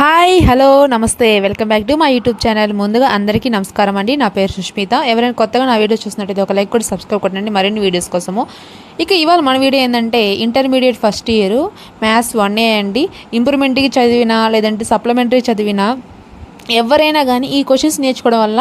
Hi hello నమస్తే. Welcome back to మా YouTube channel. ముందుగా అందరికీ నమస్కారం అండి. నా పేరు సుష్మిత. ఎవరైనా కొత్తగా నా వీడియో చూసినట్టయితే ఒక లైక్ కూడా సబ్స్క్రైబ్ కొట్టండి. మరిన్ని వీడియోస్ కోసము. ఇక ఇవాళ మన వీడియో ఏంటంటే intermediate first year maths one A అండి. ఇంప్రూవ్మెంట్కి చదివినా లేదంటే సప్లిమెంటరీ చదివినా ఎవరైనా కానీ ఈ క్వశ్చన్స్ నేర్చుకోవడం వల్ల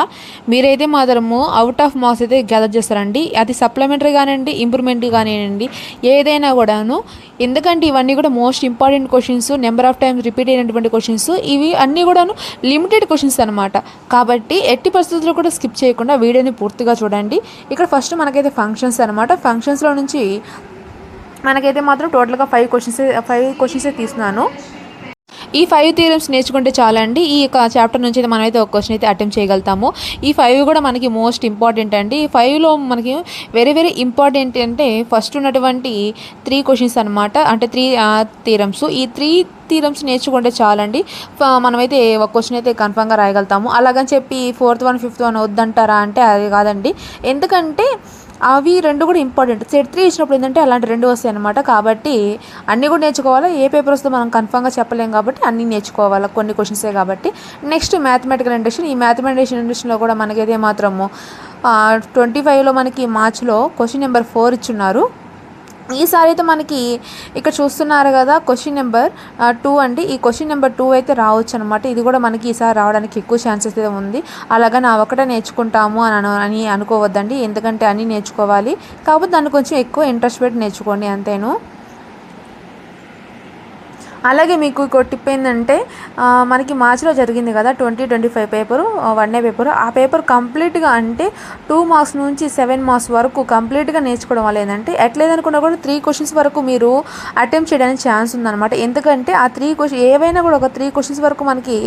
మీరైతే మాత్రము అవుట్ ఆఫ్ మార్క్స్ అయితే గ్యాదర్ చేస్తారండి. అది సప్లిమెంటరీ కానివ్వండి ఇంప్రూవ్మెంట్ కానివ్వండి ఏదైనా కూడాను. ఎందుకంటే ఇవన్నీ కూడా most important questions number of times repeat అయినటువంటి క్వశ్చన్స్ ఇవి అన్నీ కూడాను లిమిటెడ్ క్వశ్చన్స్ అనమాట కాబట్టి ఎట్టి పరిస్థితుల్లో కూడా స్కిప్ చేయకుండా వీడియోని పూర్తిగా చూడండి. ఇక్కడ ఫస్ట్ మనకైతే ఫంక్షన్స్ అనమాట ఫంక్షన్స్లో నుంచి మనకైతే మాత్రం టోటల్గా ఫైవ్ క్వశ్చన్స్ ఫైవ్ క్వశ్చన్సే తీస్తున్నాను. ఈ ఫైవ్ థియరమ్స్ నేర్చుకుంటే చాలండి. ఈ యొక్క చాప్టర్ నుంచి అయితే మనమైతే ఒక క్వశ్చన్ అయితే అటెంప్ట్ చేయగలుగుతాము. ఈ ఫైవ్ కూడా మనకి మోస్ట్ ఇంపార్టెంట్ అండి. ఈ ఫైవ్లో మనకి వెరీ వెరీ ఇంపార్టెంట్ అంటే ఫస్ట్ ఉన్నటువంటి త్రీ క్వశ్చన్స్ అనమాట అంటే త్రీ థియరమ్స్ ఈ త్రీ థీరమ్స్ నేర్చుకుంటే చాలండి. మనమైతే ఒక క్వశ్చన్ అయితే కన్ఫామ్గా రాయగలుగుతాము. అలాగని చెప్పి ఫోర్త్ వన్ ఫిఫ్త్ వన్ వద్దంటారా అంటే అది కాదండి. ఎందుకంటే అవి రెండు కూడా ఇంపార్టెంట్ సెట్ త్రీ ఇచ్చినప్పుడు ఏంటంటే అలాంటి రెండు వస్తాయి అనమాట కాబట్టి అన్నీ కూడా నేర్చుకోవాలా? ఏ పేపర్ వస్తే మనం కన్ఫామ్గా చెప్పలేం కాబట్టి అన్నీ నేర్చుకోవాలా? కొన్ని క్వశ్చన్సే కాబట్టి. నెక్స్ట్ మ్యాథమెటికల్ ఇండక్షన్ ఈ మ్యాథమెటికల్ ఇండక్షన్లో కూడా మనకైతే మాత్రము ట్వంటీ ఫైవ్లో మనకి మార్చ్లో క్వశ్చన్ నెంబర్ ఫోర్ ఇచ్చున్నారు. ఈసారి అయితే మనకి ఇక్కడ చూస్తున్నారు కదా క్వశ్చన్ నెంబర్ టూ అండి. ఈ క్వశ్చన్ నెంబర్ టూ అయితే రావచ్చు అనమాట ఇది కూడా మనకి ఈసారి రావడానికి ఎక్కువ ఛాన్సెస్ అయితే ఉంది. అలాగే నా ఒకటే నేర్చుకుంటాము అని అని అనుకోవద్దండి. ఎందుకంటే అన్నీ నేర్చుకోవాలి. కాకపోతే దాన్ని కొంచెం ఎక్కువ ఇంట్రెస్ట్ పెట్టి నేర్చుకోండి అంతేను. అలాగే మీకు ఇంకో టిప్ ఏంటంటే మనకి మార్చిలో జరిగింది కదా twenty twenty five paper one day paper. ఆ పేపర్ కంప్లీట్గా అంటే టూ మార్క్స్ నుంచి సెవెన్ మార్క్స్ వరకు కంప్లీట్గా నేర్చుకోవడం వల్ల ఏంటంటే ఎట్లేదనుకున్నా కూడా త్రీ క్వశ్చన్స్ వరకు మీరు అటెంప్ట్ చేయడానికి ఛాన్స్ ఉందన్నమాట. ఎందుకంటే ఆ త్రీ క్వశ్చన్ ఏవైనా కూడా ఒక త్రీ క్వశ్చన్స్ వరకు మనకి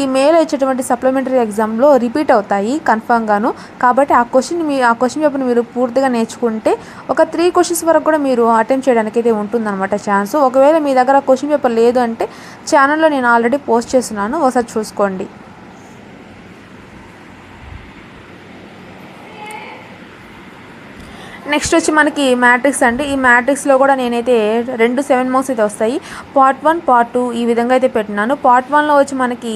ఈ మేలో ఇచ్చేటువంటి సప్లిమెంటరీ ఎగ్జామ్లో రిపీట్ అవుతాయి కన్ఫామ్గాను. కాబట్టి ఆ క్వశ్చన్ మీ ఆ క్వశ్చన్ పేపర్ మీరు పూర్తిగా నేర్చుకుంటే ఒక త్రీ క్వశ్చన్స్ వరకు కూడా మీరు అటెంప్ట్ చేయడానికి అయితే ఉంటుందన్నమాట ఛాన్స్. ఒకవేళ మీ దగ్గర క్వశ్చన్ పేపర్ లేదు అంటే ఛానల్లో నేను ఆల్రెడీ పోస్ట్ చేస్తున్నాను. ఒకసారి చూసుకోండి. నెక్స్ట్ వచ్చి మనకి మ్యాట్రిక్స్ అండి. ఈ మ్యాట్రిక్స్లో కూడా నేనైతే రెండు సెవెన్ మార్క్స్ అయితే వస్తాయి. పార్ట్ వన్ పార్ట్ టూ ఈ విధంగా అయితే పెట్టినాను. పార్ట్ వన్లో వచ్చి మనకి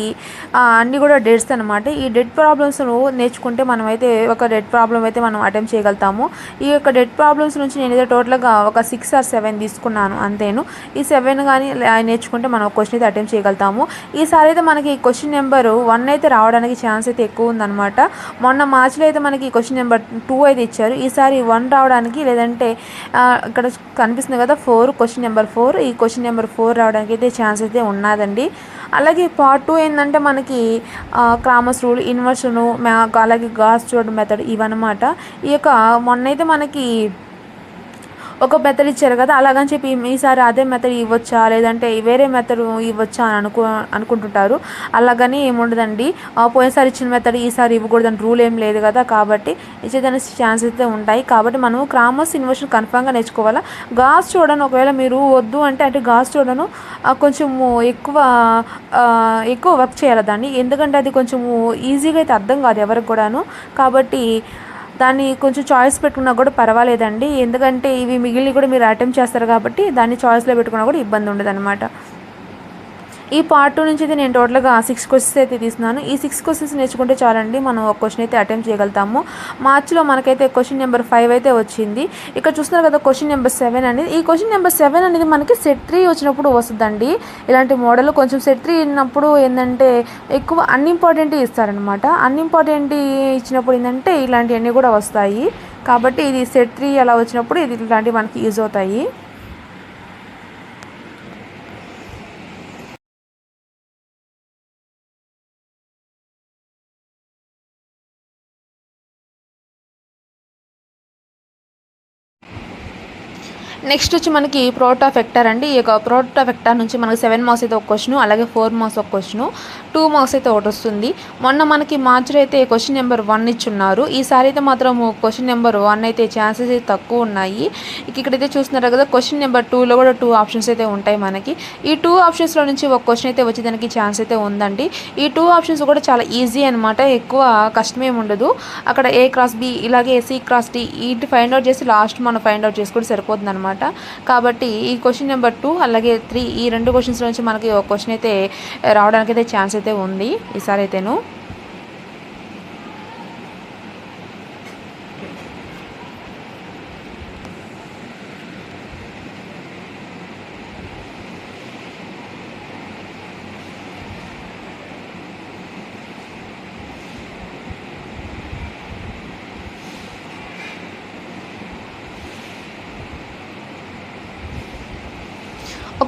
అన్ని అన్నీ కూడా డెడ్స్ అనమాట ఈ డెడ్ ప్రాబ్లమ్స్ నేర్చుకుంటే మనమైతే ఒక డెడ్ ప్రాబ్లం అయితే మనం అటెంప్ట్ చేయగలుగుతాము. ఈ యొక్క డెడ్ ప్రాబ్లమ్స్ నుంచి నేనైతే టోటల్గా ఒక సిక్స్ ఆర్ సెవెన్ తీసుకున్నాను అంతేను. ఈ సెవెన్ కానీ నేర్చుకుంటే మనం క్వశ్చన్ అయితే అటెంప్ట్ చేయగలుగుతాము. ఈసారి అయితే మనకి క్వశ్చన్ నెంబర్ వన్ అయితే రావడానికి ఛాన్స్ అయితే ఎక్కువ ఉందన్నమాట. మొన్న మార్చిలో అయితే మనకి క్వశ్చన్ నెంబర్ టూ అయితే ఇచ్చారు. ఈసారి వన్ రావడం రావడానికి లేదంటే ఇక్కడ కనిపిస్తుంది కదా ఫోర్ క్వశ్చన్ నెంబర్ ఫోర్ ఈ క్వశ్చన్ నెంబర్ ఫోర్ రావడానికి అయితే ఛాన్స్ అయితే ఉన్నదండి. అలాగే పార్ట్ టూ ఏంటంటే మనకి క్రామస్ రూల్ ఇన్వర్షన్ అలాగే గాస్ చూడడం మెథడ్ ఇవన్నమాట. ఈ యొక్క మొన్నైతే మనకి ఒక మెథడ్ ఇచ్చారు కదా అలాగని చెప్పి ఈసారి అదే మెథడ్ ఇవ్వచ్చా? లేదంటే వేరే మెథడ్ ఇవ్వచ్చా అని అనుకో అనుకుంటుంటారు. అలాగని ఏముండదండి. పోయినసారి ఇచ్చిన మెథడ్ ఈసారి ఇవ్వకూడదని రూల్ ఏం లేదు కదా కాబట్టి ఇచ్చేదానికి ఛాన్స్ అయితే ఉంటాయి. కాబట్టి మనం క్రామర్స్ ఇన్వర్షన్ కన్ఫామ్గా నేర్చుకోవాలా? గాస్ చూడను. ఒకవేళ మీరు వద్దు అంటే అంటే గాస్ చూడను. కొంచెము ఎక్కువ ఎక్కువ వర్క్ చేయాలి దాన్ని? ఎందుకంటే అది కొంచెము ఈజీగా అయితే అర్థం కాదు ఎవరికి కూడాను. కాబట్టి దాన్ని కొంచెం చాయిస్ పెట్టుకున్నా కూడా పర్వాలేదండి. ఎందుకంటే ఇవి మిగిలిన కూడా మీరు అటెంప్ట్ చేస్తారు కాబట్టి దాన్ని చాయిస్లో పెట్టుకున్నా కూడా ఇబ్బంది ఉండదు అనమాట ఈ పార్ట్ టూ నుంచి అయితే నేను టోటల్గా సిక్స్ క్వశ్చన్స్ అయితే తీసినాను ఈ సిక్స్ క్వశ్చన్స్ నేర్చుకుంటే చాలండి మనం ఒక క్వశ్చన్ అయితే అటెంప్ట్ చేయగలుగుతాము. మార్చిలో మనకైతే క్వశ్చన్ నెంబర్ ఫైవ్ అయితే వచ్చింది. ఇక్కడ చూస్తున్నారు కదా క్వశ్చన్ నెంబర్ సెవెన్ అనేది. ఈ క్వశ్చన్ నెంబర్ సెవెన్ అనేది మనకి సెట్ త్రీ వచ్చినప్పుడు వస్తుందండి. ఇలాంటి మోడల్ కొంచెం సెట్ త్రీ ఉన్నప్పుడు ఏంటంటే ఎక్కువ అన్ఇంపార్టెంట్ ఇస్తారనమాట అన్ఇంపార్టెంట్ ఇచ్చినప్పుడు ఏంటంటే ఇలాంటివన్నీ కూడా వస్తాయి. కాబట్టి ఇది సెట్ త్రీ అలా వచ్చినప్పుడు ఇది ఇలాంటివి మనకి యూజ్ అవుతాయి. నెక్స్ట్ వచ్చి మనకి ప్రోటా ఫెక్టర్ అండి. ఈ యొక్క ప్రోటా ఫెక్టర్ నుంచి మనకి సెవెన్ మార్క్స్ అయితే ఒక క్వశ్చన్ అలాగే ఫోర్ మార్క్స్ ఒక క్వశ్చన్ టూ మార్క్స్ అయితే ఒకటి వస్తుంది. మొన్న మనకి మార్చిలో అయితే క్వశ్చన్ నెంబర్ వన్ ఇచ్చున్నారు. ఈసారి అయితే మాత్రం క్వశ్చన్ నెంబర్ వన్ అయితే ఛాన్సెస్ అయితే తక్కువ ఉన్నాయి. ఇక్కడైతే చూస్తున్నారు కదా క్వశ్చన్ నెంబర్ టూలో కూడా టూ ఆప్షన్స్ అయితే ఉంటాయి మనకి. ఈ టూ ఆప్షన్స్లో నుంచి ఒక క్వశ్చన్ అయితే వచ్చేదానికి ఛాన్స్ అయితే ఉందండి. ఈ టూ ఆప్షన్స్ కూడా చాలా ఈజీ అనమాట ఎక్కువ కష్టమేం ఉండదు. అక్కడ ఏ క్రాస్ బి ఇలాగే సి క్రాస్ డి ఇటు ఫైండ్ అవుట్ చేసి లాస్ట్ మనం ఫైండ్ అవుట్ చేసుకుంటే సరిపోతుంది అనమాట అనమాట కాబట్టి ఈ క్వశ్చన్ నెంబర్ టూ అలాగే త్రీ ఈ రెండు క్వశ్చన్స్ నుంచి మనకి ఒక క్వశ్చన్ అయితే రావడానికి అయితే ఛాన్స్ అయితే ఉంది. ఈసారి అయితేను.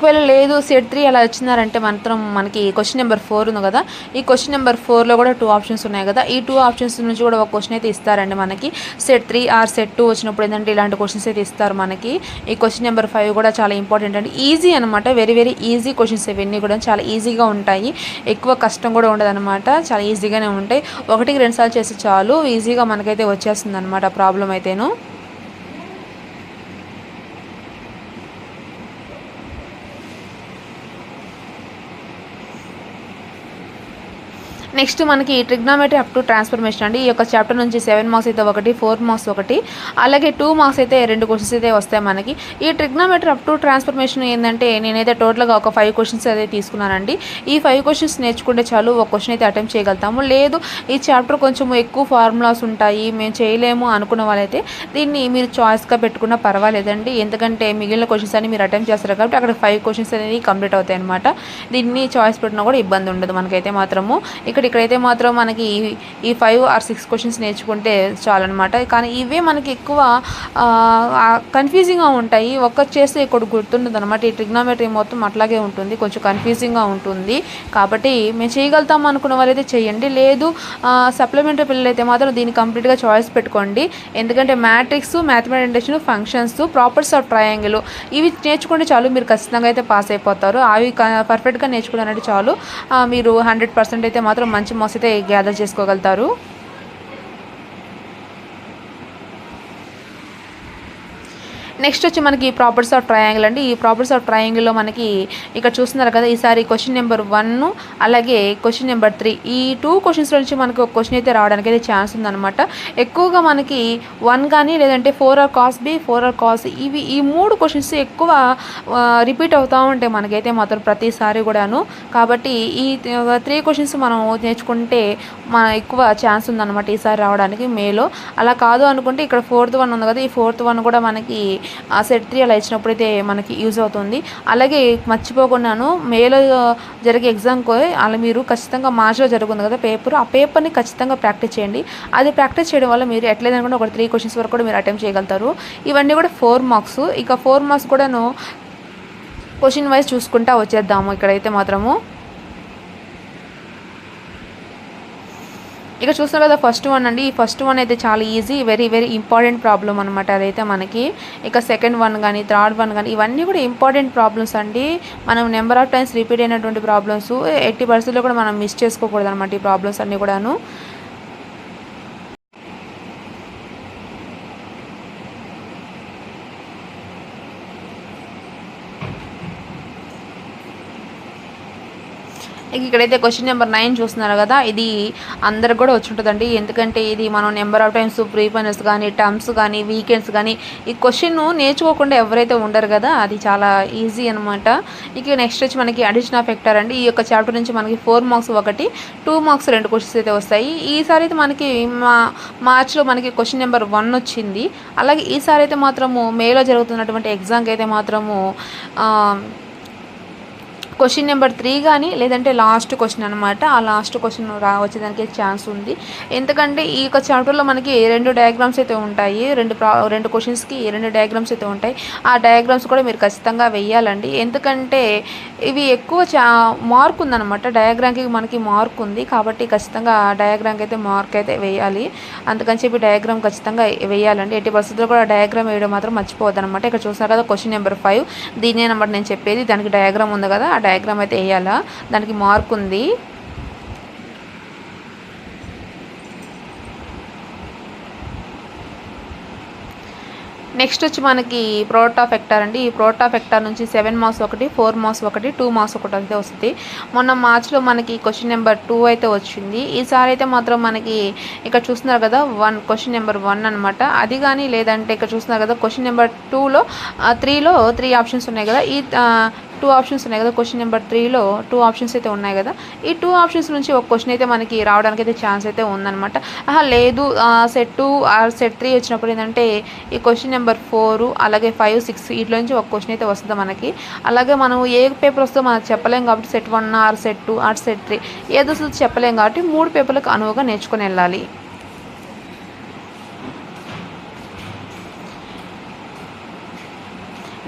ఒకవేళ లేదు సెట్ త్రీ అలా వచ్చినారంటే మాత్రం మనకి క్వశ్చన్ నెంబర్ ఫోర్ ఉంది కదా. ఈ క్వశ్చన్ నెంబర్ ఫోర్లో కూడా టూ ఆప్షన్స్ ఉన్నాయి కదా. ఈ టూ ఆప్షన్స్ నుంచి కూడా ఒక క్వశ్చన్ అయితే ఇస్తారండి మనకి. Set three or set two వచ్చినప్పుడు ఏంటంటే ఇలాంటి క్వశ్చన్స్ అయితే ఇస్తారు మనకి. ఈ క్వశ్చన్ నెంబర్ ఫైవ్ కూడా చాలా ఇంపార్టెంట్ అండి. ఈజీ అనమాట వెరీ వెరీ ఈజీ క్వశ్చన్స్ ఇవన్నీ కూడా చాలా ఈజీగా ఉంటాయి. ఎక్కువ కష్టం కూడా ఉండదనమాట చాలా ఈజీగానే ఉంటాయి. ఒకటికి రెండుసార్లు చేస్తే చాలు. ఈజీగా మనకైతే వచ్చేస్తుంది అనమాట ప్రాబ్లం అయితేను. నెక్స్ట్ మనకి ట్రిగ్నామెట్రీ అప్ టు ట్రాన్స్ఫర్మేషన్ అండి. ఈ యొక్క చాప్టర్ నుంచి సెవెన్ మార్క్స్ అయితే ఒకటి ఫోర్ మార్క్స్ ఒకటి అలాగే టూ మార్క్స్ అయితే రెండు క్వశ్చన్స్ అయితే వస్తాయి మనకి. ఈ ట్రిగ్నామెట్రీ అప్ టు ట్రాన్స్ఫర్మేషన్ ఏంటంటే నేనైతే టోటల్గా ఒక ఫైవ్ క్వశ్చన్స్ అయితే తీసుకున్నానండి. ఈ ఫైవ్ క్వశ్చన్స్ నేర్చుకుంటే చాలు ఒక క్వశ్చన్ అయితే అటెంప్ట్ చేయగలుగుతాము. లేదు ఈ చాప్టర్ కొంచెం ఎక్కువ ఫార్ములాస్ ఉంటాయి మేము చేయలేము అనుకున్న వాళ్ళైతే దీన్ని మీరు చాయిస్గా పెట్టుకున్నా పర్వాలేదండి. ఎందుకంటే మిగిలిన క్వశ్చన్స్ అని మీరు అటెంప్ట్ చేస్తారు కాబట్టి అక్కడ ఫైవ్ క్వశ్చన్స్ అనేది కంప్లీట్ అవుతాయి అనమాట దీన్ని చాయిస్ పెట్టినా కూడా ఇబ్బంది ఉండదు మనకైతే మాత్రము. ఇక్కడ ఇక్కడైతే మాత్రం మనకి ఈ- ఈ ఫైవ్ ఆర్ సిక్స్ క్వశ్చన్స్ నేర్చుకుంటే చాలన్నమాట. కానీ ఇవే మనకి ఎక్కువ కన్ఫ్యూజింగ్గా ఉంటాయి. ఒక్క చేస్తే ఇక్కడ గుర్తుండదు అనమాట ఈ ట్రిగ్నామెట్రీ మొత్తం అట్లాగే ఉంటుంది. కొంచెం కన్ఫ్యూజింగ్గా ఉంటుంది. కాబట్టి మేము చేయగలుగుతాం అనుకున్న వాళ్ళైతే చేయండి. లేదు సప్లిమెంటరీ పిల్లలు అయితే మాత్రం దీన్ని కంప్లీట్గా చాయిస్ పెట్టుకోండి. ఎందుకంటే matrix mathematics functions properties of triangle ఇవి నేర్చుకుంటే చాలు. మీరు ఖచ్చితంగా అయితే పాస్ అయిపోతారు. అవి పర్ఫెక్ట్గా నేర్చుకున్నారంటే చాలు. మీరు హండ్రెడ్ పర్సెంట్ అయితే మాత్రం మంచి మోసైతే గ్యాదర్ చేసుకోగలుగుతారు. నెక్స్ట్ వచ్చి మనకి ప్రాపర్స్ ఆఫ్ ట్రయాంగిల్ అండి. ఈ ప్రాపర్స్ ఆఫ్ ట్రయాంగిల్లో మనకి ఇక్కడ చూస్తున్నారు కదా ఈసారి క్వశ్చన్ నెంబర్ వన్ అలాగే క్వశ్చన్ నెంబర్ త్రీ ఈ టూ క్వశ్చన్స్ నుంచి మనకి ఒక క్వశ్చన్ అయితే రావడానికి అయితే ఛాన్స్ ఉందన్నమాట. ఎక్కువగా మనకి వన్ కానీ లేదంటే four R cos B four R cos ఇవి ఈ మూడు క్వశ్చన్స్ ఎక్కువ రిపీట్ అవుతూ ఉంటాయి మనకైతే మాత్రం ప్రతిసారి కూడాను. కాబట్టి ఈ త్రీ క్వశ్చన్స్ మనం నేర్చుకుంటే మన ఎక్కువ ఛాన్స్ ఉందన్నమాట ఈసారి రావడానికి మేలో అలా కాదు అనుకుంటే ఇక్కడ ఫోర్త్ వన్ ఉంది కదా ఈ ఫోర్త్ వన్ కూడా మనకి ఆ సెట్ త్రీ అలా ఇచ్చినప్పుడైతే మనకి యూజ్ అవుతుంది. అలాగే మర్చిపోకున్నాను మేలో జరిగే ఎగ్జామ్కి అలా మీరు ఖచ్చితంగా మార్చ్లో జరుగుతుంది కదా పేపర్ ఆ పేపర్ని ఖచ్చితంగా ప్రాక్టీస్ చేయండి. అది ప్రాక్టీస్ చేయడం వల్ల మీరు ఎట్లేదనుకుంటే ఒక త్రీ క్వశ్చన్స్ వరకు కూడా మీరు అటెంప్ట్ చేయగలుగుతారు. ఇవన్నీ కూడా ఫోర్ మార్క్స్ ఇక ఫోర్ మార్క్స్ కూడాను క్వశ్చన్ వైజ్ చూసుకుంటా వచ్చేద్దాము ఇక్కడైతే మాత్రము. ఇక చూస్తున్నారు కదా ఫస్ట్ వన్ అండి. ఈ ఫస్ట్ వన్ అయితే చాలా easy very very important problem అనమాట అదైతే మనకి. ఇక సెకండ్ వన్ కానీ థర్డ్ వన్ కానీ ఇవన్నీ కూడా ఇంపార్టెంట్ ప్రాబ్లమ్స్ అండి. మనం నెంబర్ ఆఫ్ టైమ్స్ రిపీట్ అయినటువంటి ప్రాబ్లమ్స్ ఎట్టి పరిస్థితుల్లో కూడా మనం మిస్ చేసుకోకూడదు అనమాట ఈ ప్రాబ్లమ్స్ అన్నీ కూడాను. ఇక్కడైతే క్వశ్చన్ నెంబర్ నైన్ చూస్తున్నారు కదా ఇది అందరికి కూడా వచ్చి ఉంటుందండి ఎందుకంటే ఇది మనం నెంబర్ ఆఫ్ టైమ్స్ ప్రీపనర్స్ కానీ టర్మ్స్ కానీ వీకెండ్స్ కానీ ఈ క్వశ్చన్ నేర్చుకోకుండా ఎవరైతే ఉండరు కదా అది చాలా ఈజీ అనమాట ఇక నెక్స్ట్ వచ్చి మనకి అడిషన్ ఆఫ్ ఎక్టర్ అండి. ఈ యొక్క చాప్టర్ నుంచి మనకి ఫోర్ మార్క్స్ ఒకటి టూ మార్క్స్ రెండు క్వశ్చన్స్ అయితే వస్తాయి. ఈసారి అయితే మనకి మా మార్చ్లో మనకి క్వశ్చన్ నెంబర్ వన్ వచ్చింది. అలాగే ఈసారి అయితే మాత్రము మేలో జరుగుతున్నటువంటి ఎగ్జామ్కి అయితే మాత్రము క్వశ్చన్ నెంబర్ త్రీ కానీ లేదంటే లాస్ట్ క్వశ్చన్ అనమాట ఆ లాస్ట్ క్వశ్చన్ రా వచ్చేదానికి ఛాన్స్ ఉంది. ఎందుకంటే ఈ యొక్క చాప్టర్లో మనకి రెండు డయాగ్రామ్స్ అయితే ఉంటాయి రెండు ప్రా రెండు క్వశ్చన్స్కి రెండు డయాగ్రామ్స్ అయితే ఉంటాయి ఆ డయాగ్రామ్స్ కూడా మీరు ఖచ్చితంగా వెయ్యాలండి ఎందుకంటే ఇవి ఎక్కువ చా మార్క్ ఉందన్నమాట. డయాగ్రామ్కి మనకి మార్క్ ఉంది కాబట్టి ఖచ్చితంగా ఆ డయాగ్రామ్కి అయితే మార్క్ అయితే వేయాలి. అందుకని చెప్పి డయాగ్రామ్ ఖచ్చితంగా వేయాలండి. ఎట్టి పరిస్థితుల్లో కూడా డయాగ్రామ్ వేయడం మాత్రం మర్చిపోవద్దు అనమాట ఇక్కడ చూసారు కదా క్వశ్చన్ నెంబర్ ఫైవ్ దీనే నెంబర్ నేను చెప్పేది. దానికి డయాగ్రామ్ ఉంది కదా ఆ డయాగ్రామ్ అయితే వేయాలా? దానికి మార్క్ ఉంది. నెక్స్ట్ వచ్చి మనకి ప్రోటా ఫెక్టార్ అండి. ఈ ప్రోటా ఫెక్టార్ నుంచి సెవెన్ మార్క్స్ ఒకటి ఫోర్ మార్క్స్ ఒకటి టూ మార్క్స్ ఒకటి అయితే వస్తుంది. మొన్న మార్చ్లో మనకి క్వశ్చన్ నెంబర్ టూ అయితే వచ్చింది. ఈసారి అయితే మాత్రం మనకి ఇక్కడ చూస్తున్నారు కదా వన్ క్వశ్చన్ నెంబర్ వన్ అనమాట అది కానీ లేదంటే ఇక్కడ చూస్తున్నారు కదా క్వశ్చన్ నెంబర్ టూలో త్రీలో త్రీ ఆప్షన్స్ ఉన్నాయి కదా. ఈ టూ ఆప్షన్స్ ఉన్నాయి కదా క్వశ్చన్ నెంబర్ త్రీలో టూ ఆప్షన్స్ అయితే ఉన్నాయి కదా. ఈ టూ ఆప్షన్స్ నుంచి ఒక క్వశ్చన్ అయితే మనకి రావడానికి అయితే ఛాన్స్ అయితే ఉందన్నమాట. ఆహా, లేదు set two or set three వచ్చినప్పుడు ఏంటంటే ఈ క్వశ్చన్ నెంబర్ ఫోర్ అలాగే ఫైవ్ సిక్స్ వీటిలో నుంచి ఒక క్వశ్చన్ అయితే వస్తుంది మనకి. అలాగే మనం ఏ పేపర్ వస్తుందో మనకు చెప్పలేం కాబట్టి set one or set two or set three ఏదో వస్తుందో చెప్పలేం కాబట్టి మూడు పేపర్లకు అనువుగా నేర్చుకుని వెళ్ళాలి.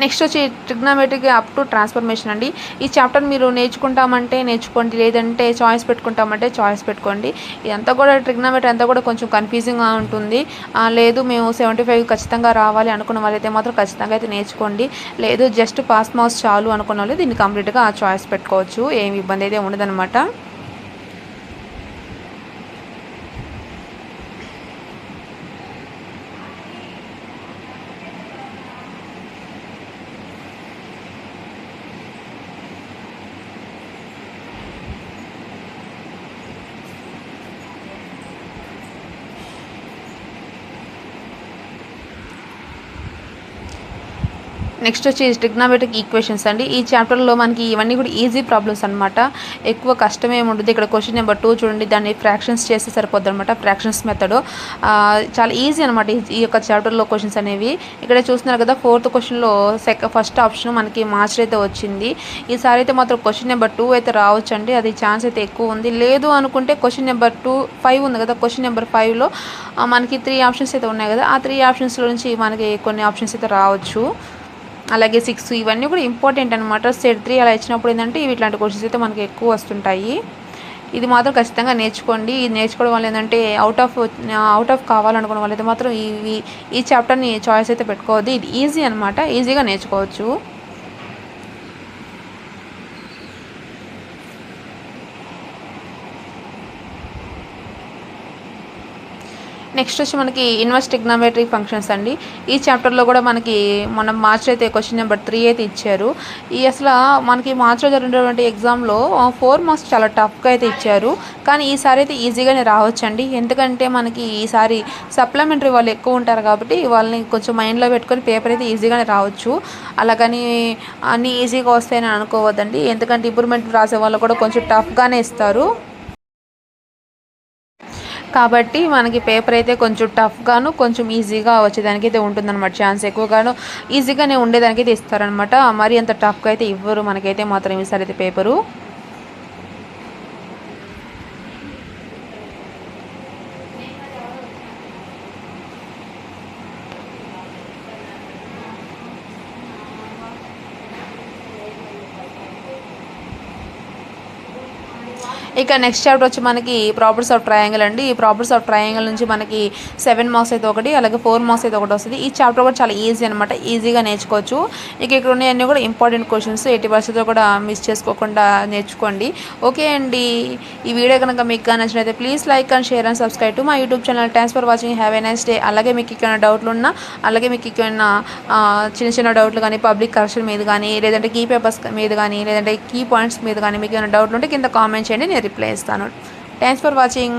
నెక్స్ట్ వచ్చి ట్రిగ్నామెట్రిక్ అప్ టు ట్రాన్స్ఫర్మేషన్ అండి. ఈ చాప్టర్ మీరు నేర్చుకుంటామంటే నేర్చుకోండి లేదంటే చాయిస్ పెట్టుకుంటామంటే చాయిస్ పెట్టుకోండి. ఇదంతా కూడా ట్రిగ్నామెట్రీ అంతా కూడా కొంచెం కన్ఫ్యూజింగ్గా ఉంటుంది. లేదు మేము సెవెంటీ ఫైవ్ ఖచ్చితంగా రావాలి అనుకున్న వాళ్ళైతే మాత్రం ఖచ్చితంగా అయితే నేర్చుకోండి. లేదు జస్ట్ పాస్ మార్క్స్ చాలు అనుకున్న వాళ్ళు దీన్ని కంప్లీట్గా చాయిస్ పెట్టుకోవచ్చు. ఏమి ఇబ్బంది అయితే ఉండదన్నమాట. నెక్స్ట్ వచ్చి ట్రిగ్నామెట్రిక్ ఈక్వేషన్స్ అండి. ఈ చాప్టర్లో మనకి ఇవన్నీ కూడా ఈజీ ప్రాబ్లమ్స్ అనమాట ఎక్కువ కష్టం ఏమి ఇక్కడ క్వశ్చన్ నెంబర్ టూ చూడండి. దాన్ని ఫ్రాక్షన్స్ చేస్తే సరిపోద్ది అనమాట ఫ్రాక్షన్స్ మెథడ్ చాలా ఈజీ అనమాట ఈ యొక్క చాప్టర్లో క్వశ్చన్స్ అనేవి. ఇక్కడ చూస్తున్నారు కదా ఫోర్త్ క్వశ్చన్లో సెక ఫస్ట్ ఆప్షన్ మనకి మార్చర్ అయితే వచ్చింది. ఈసారి అయితే మాత్రం క్వశ్చన్ నెంబర్ టూ అయితే రావచ్చండి. అది ఛాన్స్ అయితే ఎక్కువ ఉంది. లేదు అనుకుంటే క్వశ్చన్ నెంబర్ టూ ఫైవ్ ఉంది కదా. క్వశ్చన్ నెంబర్ ఫైవ్లో మనకి త్రీ ఆప్షన్స్ అయితే ఉన్నాయి కదా. ఆ త్రీ ఆప్షన్స్లో నుంచి మనకి కొన్ని ఆప్షన్స్ అయితే రావచ్చు. అలాగే సిక్స్ ఇవన్నీ కూడా ఇంపార్టెంట్ అనమాట సెట్ త్రీ అలా ఇచ్చినప్పుడు ఏంటంటే ఇవి ఇట్లాంటి క్వశ్చన్స్ అయితే మనకి ఎక్కువ వస్తుంటాయి. ఇది మాత్రం ఖచ్చితంగా నేర్చుకోండి. ఇది నేర్చుకోవడం వల్ల ఏంటంటే అవుట్ ఆఫ్ అవుట్ ఆఫ్ కావాలనుకున్న వాళ్ళైతే మాత్రం ఈ ఈ చాప్టర్ని చాయిస్ అయితే పెట్టుకోవద్దు. ఇది ఈజీ అనమాట ఈజీగా నేర్చుకోవచ్చు. నెక్స్ట్ వచ్చి మనకి ఇన్వర్స్ టెక్నామెట్రీ ఫంక్షన్స్ అండి. ఈ చాప్టర్లో కూడా మనకి మనం మార్చ్ అయితే క్వశ్చన్ నెంబర్ త్రీ అయితే ఇచ్చారు. ఈ అసలు మనకి మార్చ్లో జరిగినటువంటి ఎగ్జామ్లో ఫోర్ మార్క్స్ చాలా టఫ్గా అయితే ఇచ్చారు. కానీ ఈసారి అయితే ఈజీగానే రావచ్చండి. ఎందుకంటే మనకి ఈసారి సప్లిమెంటరీ వాళ్ళు ఎక్కువ ఉంటారు కాబట్టి వాళ్ళని కొంచెం మైండ్లో పెట్టుకొని పేపర్ అయితే ఈజీగానే రావచ్చు. అలాగని అన్నీ ఈజీగా వస్తాయని అనుకోవద్దండి. ఎందుకంటే ఇంప్రూవ్మెంట్ రాసే వాళ్ళు కూడా కొంచెం టఫ్గానే ఇస్తారు. కాబట్టి మనకి పేపర్ అయితే కొంచెం టఫ్గాను కొంచెం ఈజీగా వచ్చేదానికి అయితే ఉంటుందన్నమాట. ఛాన్స్ ఎక్కువగాను ఈజీగానే ఉండేదానికి అయితే ఇస్తారనమాట మరి అంత టఫ్గా అయితే ఇవ్వరు. మనకైతే మాత్రం ఈసారి అయితే పేపరు ఇంకా నెక్స్ట్ చాప్టర్ వచ్చి మనకి ప్రాపర్స్ ఆఫ్ ట్రయాంగిల్ అండి. ఈ ప్రాపర్స్ ఆఫ్ ట్రయాంగిల్ నుంచి మనకి సెవెన్ మార్క్స్ అయితే ఒకటి అలాగే ఫోర్ మార్క్స్ అయితే ఒకటి వస్తుంది. ఈ చాప్టర్ కూడా చాలా ఈజీ అనమాట ఈజీగా నేర్చుకోవచ్చు. ఇక ఇక్కడ ఉన్నాయన్నీ కూడా ఇంపార్టెంట్ క్వశ్చన్స్ ఎట్టి పర్సెంట్ కూడా మిస్ చేసుకోకుండా నేర్చుకోండి. ఓకే అండి. ఈ వీడియో కనుక మీకు నచ్చినైతే please like and share and subscribe to మా YouTube channel thanks for watching have a nice day అలాగే మీకు ఇక్కడ డౌట్లు ఉన్నా అలాగే మీకు ఇక్కడ చిన్న చిన్న డౌట్లు కానీ పబ్లిక్ కరెక్షన్ మీద కానీ లేదంటే కీ పేపర్స్ మీద కానీ లేదంటే కీ పాయింట్స్ మీద కానీ మీకు ఏమైనా డౌట్లు ఉంటే కింద కామెంట్ చేయండి. నేను రిప్లై ఇస్తాను థ్యాంక్స్ ఫర్ వాచింగ్